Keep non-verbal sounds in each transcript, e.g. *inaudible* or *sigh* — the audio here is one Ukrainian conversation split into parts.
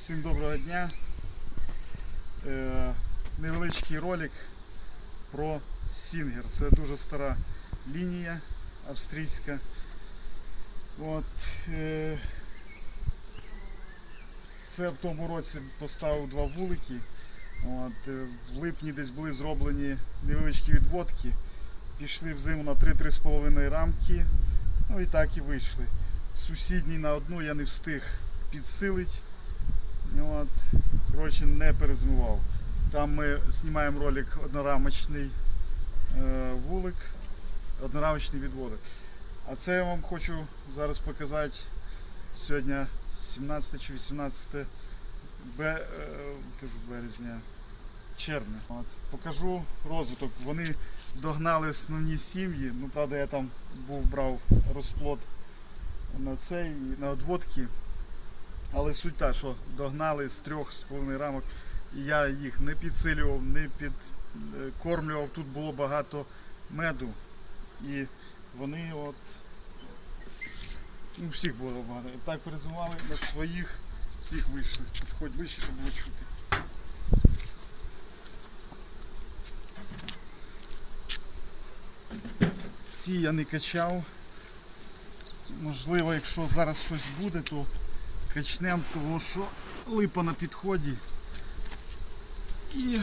Всім доброго дня. Е, невеличкий ролик про Сінгер. Це дуже стара лінія австрійська. От, е, це в тому році поставив два вулики. От, е, в липні десь були зроблені невеличкі відводки. Пішли в зиму на 3-3,5 рамки. Ну і так і вийшли. Сусідній на одну я не встиг підсилити. Ну, От, коротше, не перезимував. Там ми знімаємо ролик однорамочний е, вулик, однорамочний відводок. А це я вам хочу зараз показати сьогодні 17 чи 18 бе, е, кажу, березня, червня. От, покажу розвиток. Вони догнали основні сім'ї. Ну, правда, я там був брав розплод на цей на одводки. Але суть та, що догнали з трьох з половиною рамок. Я їх не підсилював, не підкормлював. Тут було багато меду. І вони от. Ну, всіх було багато. Так перезимували на своїх, всіх вийшли. Хоч вище, щоб було чути. Ці я не качав. Можливо, якщо зараз щось буде, то качнем, тому що липа на підході. І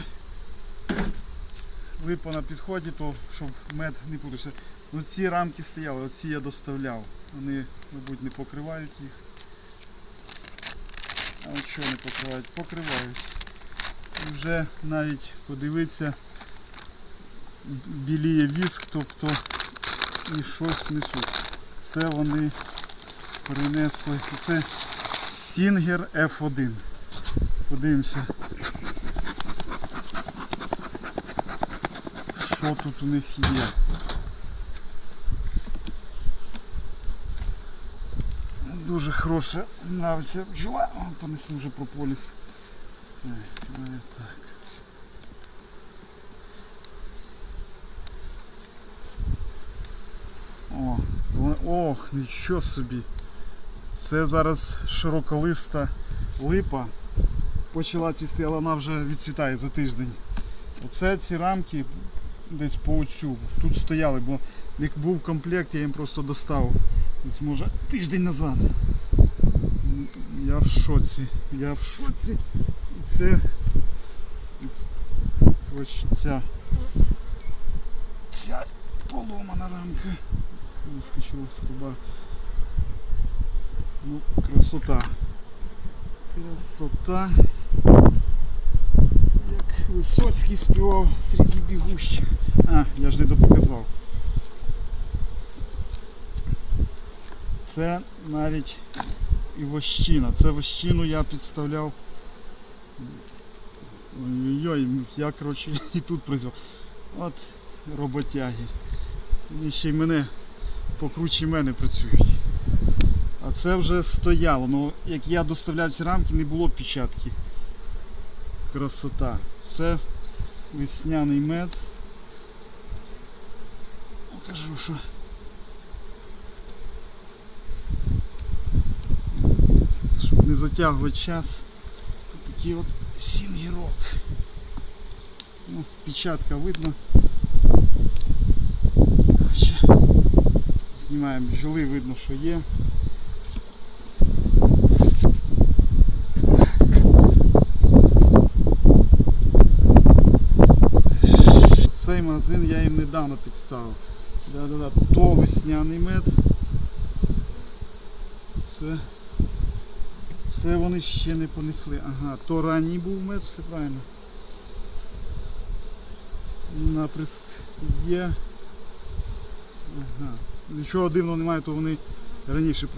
липа на підході, то щоб мед не путався. Ну ці рамки стояли, оці я доставляв. Вони, мабуть, не покривають їх. А от що не покривають? Покривають. І вже навіть подивитися, біліє віск, тобто і щось несуть. Це вони принесли. Це Singer F1. Подивимося. Що тут у них є? Дуже хороше, нравиться бджола. Понесли вже прополіс. Е, е, Так. О, ох, нічого собі. Це зараз широколиста липа. Почала цвісти, але вона вже відцвітає за тиждень. Оце ці рамки десь по оцю. Тут стояли, бо як був комплект, я їм просто достав. Десь може тиждень назад. Я в шоці. Я в шоці. І це. Коротше, ця. Ця поломана рамка. Вискочила з скоба. Ну, красота. Красота. Як Висоцький співав серед бігущих. А, я ж не допоказав. Це навіть і вощина. Це вощину я підставляв. Ой-ой-ой, я коротше *laughs* і тут призвав. От роботяги. Вони ще й мене покруче мене працюють. А це вже стояло. Ну, як я доставляв ці рамки, не було печатки. Красота. Це весняний мед. Покажу, що. Щоб не затягувати час. Такий от сінгірок. Ну, печатка видно. Знімаємо бджоли, видно, що є. Цей магазин я їм недавно підставив. Да-да-да, то весняний мед. Це, це вони ще не понесли. Ага, то ранній був мед, все правильно. Наприск є. Ага. Нічого дивного немає, то вони раніше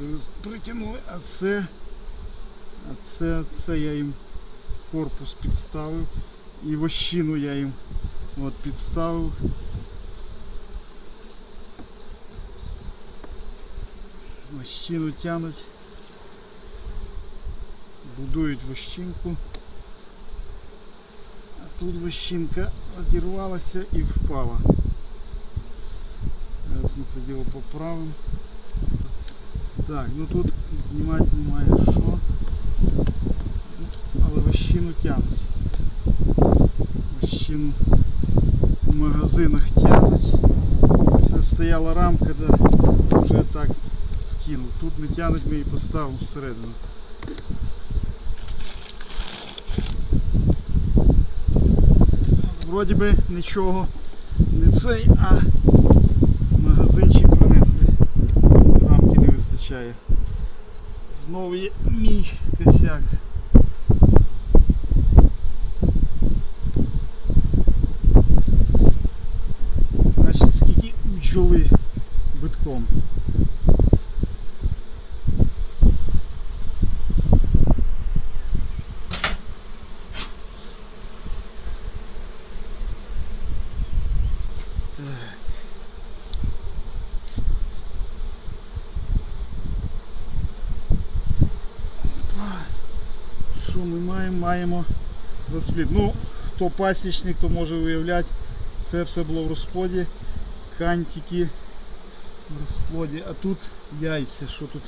притягнули, а це, а це, це я їм корпус підставив. І вощину я їм от підставив. Вощину тянуть. Будують вощинку. А тут вощинка одірвалася і впала. Зараз ми це діло поправимо. Так, ну тут знімати немає що. тягнуть. Вощину в магазинах тягнуть. Це стояла рамка, да, вже так кинув. Тут не тягнуть, ми її поставимо всередину. Вроді би нічого не цей, а магазинчик принесли. Рамки не вистачає. Знову є мій косяк. Бачите, бджоли битком. Що ми маємо? Маємо розплід. Ну, хто пасічник, то може уявляти, це все було в розплоді, кантики в розплоді, а тут яйця, що тут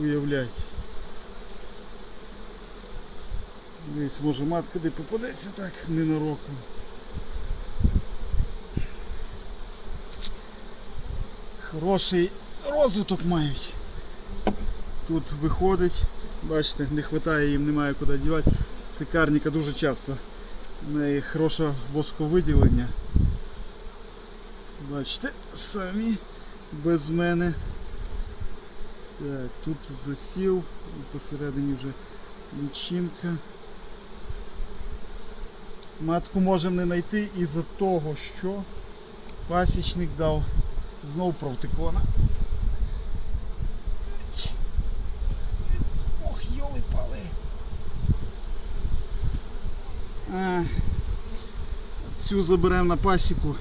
уявляти. Дивись, може матка де попадеться так ненароком. Хороший розвиток мають. Тут виходить, бачите, не вистачає їм, немає куди дівати. Цикарніка дуже часто. В неї хороше восковиділення. Бачите, самі без мене. Так, тут засів, і посередині вже лічинка. Матку можемо не знайти із-за того, що пасічник дав знов провтикона. Ох, йоли пали. А, цю заберемо на пасіку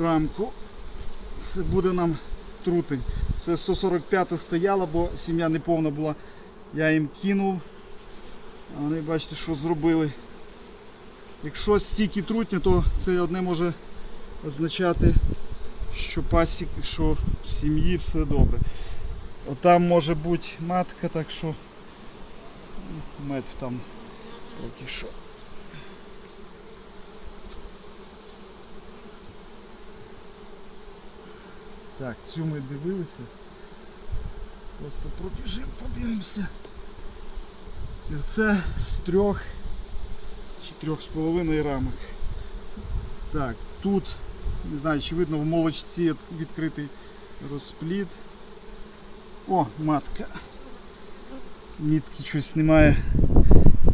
рамку. Це буде нам трутень. Це 145 стояла, бо сім'я не повна була. Я їм кинув. А вони бачите, що зробили. Якщо стільки трутня, то це одне може означати, що пасік, що в сім'ї все добре. Отам може бути матка, так що мед там поки що. Так, цю ми дивилися. Просто пробіжимо, подивимося. І це з трьох чи трьох з половиною рамок. Так, тут, не знаю, чи видно в молочці відкритий розплід. О, матка. Мітки щось немає.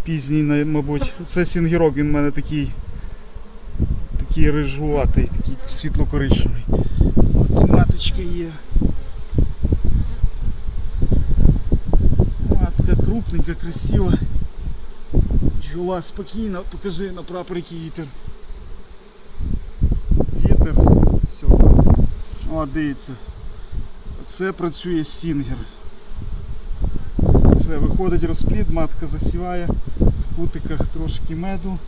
Пізній, мабуть. Це сінгірок, він в мене такий. Такий рижуватий, такий світло-коричневий. От маточка є. Матка крупненька, красива. Джула спокійно, покажи на прапорики вітер. Вітер. Все. О, дивіться. Це працює сінгер. Це виходить розплід, матка засіває, в кутиках трошки меду.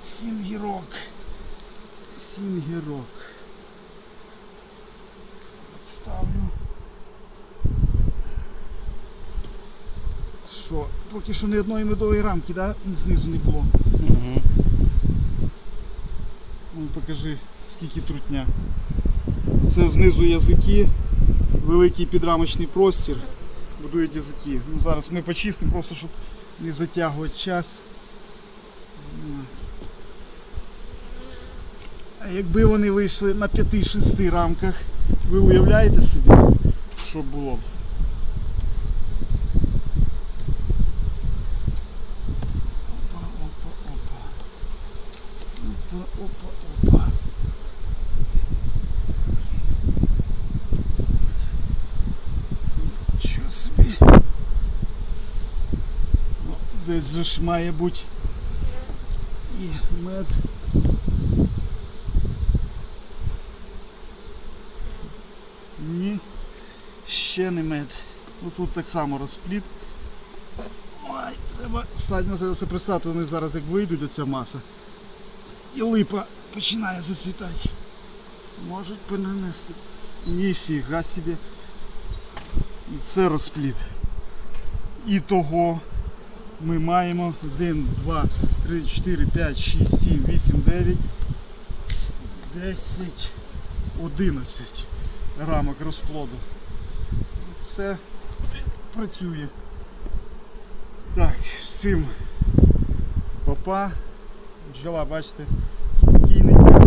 Сінгірок. Сінгірок. Ставлю. Що, поки що ні одної медової рамки, да? знизу не було. Угу. Ну, покажи, скільки трутня. Це знизу язики, великий підрамочний простір, будують язики. Ну, зараз ми почистимо, просто щоб не затягувати час. А якби вони вийшли на 5-6 рамках, ви уявляєте собі, що було б? Десь ж має бути і мед. Ні, ще не мед. Ну тут так само розпліт. Ой, треба стати це пристати, вони зараз як вийдуть оця маса. І липа починає зацвітати. Можуть перенести. Ніфіга собі. І це розплід. І того ми маємо 1, 2, 3, 4, 5, 6, 7, 8, 9, 10, 11 рамок розплоду. Це працює. Так, всім папа. Бджола, бачите, спокійненька.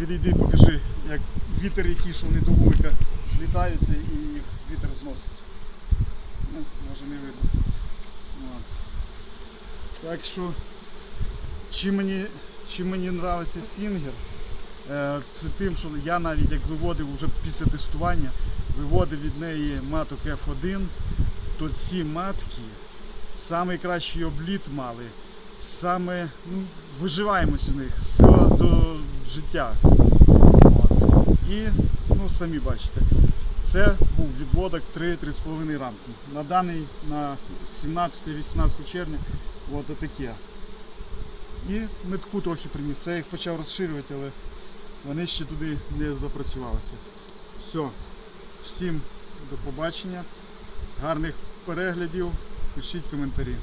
Відійди, покажи, як вітер який, що вони до вулика злітаються і їх вітер зносить. Ну, може не видно. Так що, чим мені, чим мені нравиться Сінгер, е, це тим, що я навіть як виводив вже після тестування, виводив від неї маток F1, то ці матки найкращий обліт мали, саме ну, виживаємось у них, сила до життя. От. І ну, самі бачите, це був відводок 3-3,5 рамки. На даний на 17-18 червня от таке. І метку трохи приніс. Це я їх почав розширювати, але вони ще туди не запрацювалися. Все. Всім до побачення, гарних переглядів, пишіть коментарі.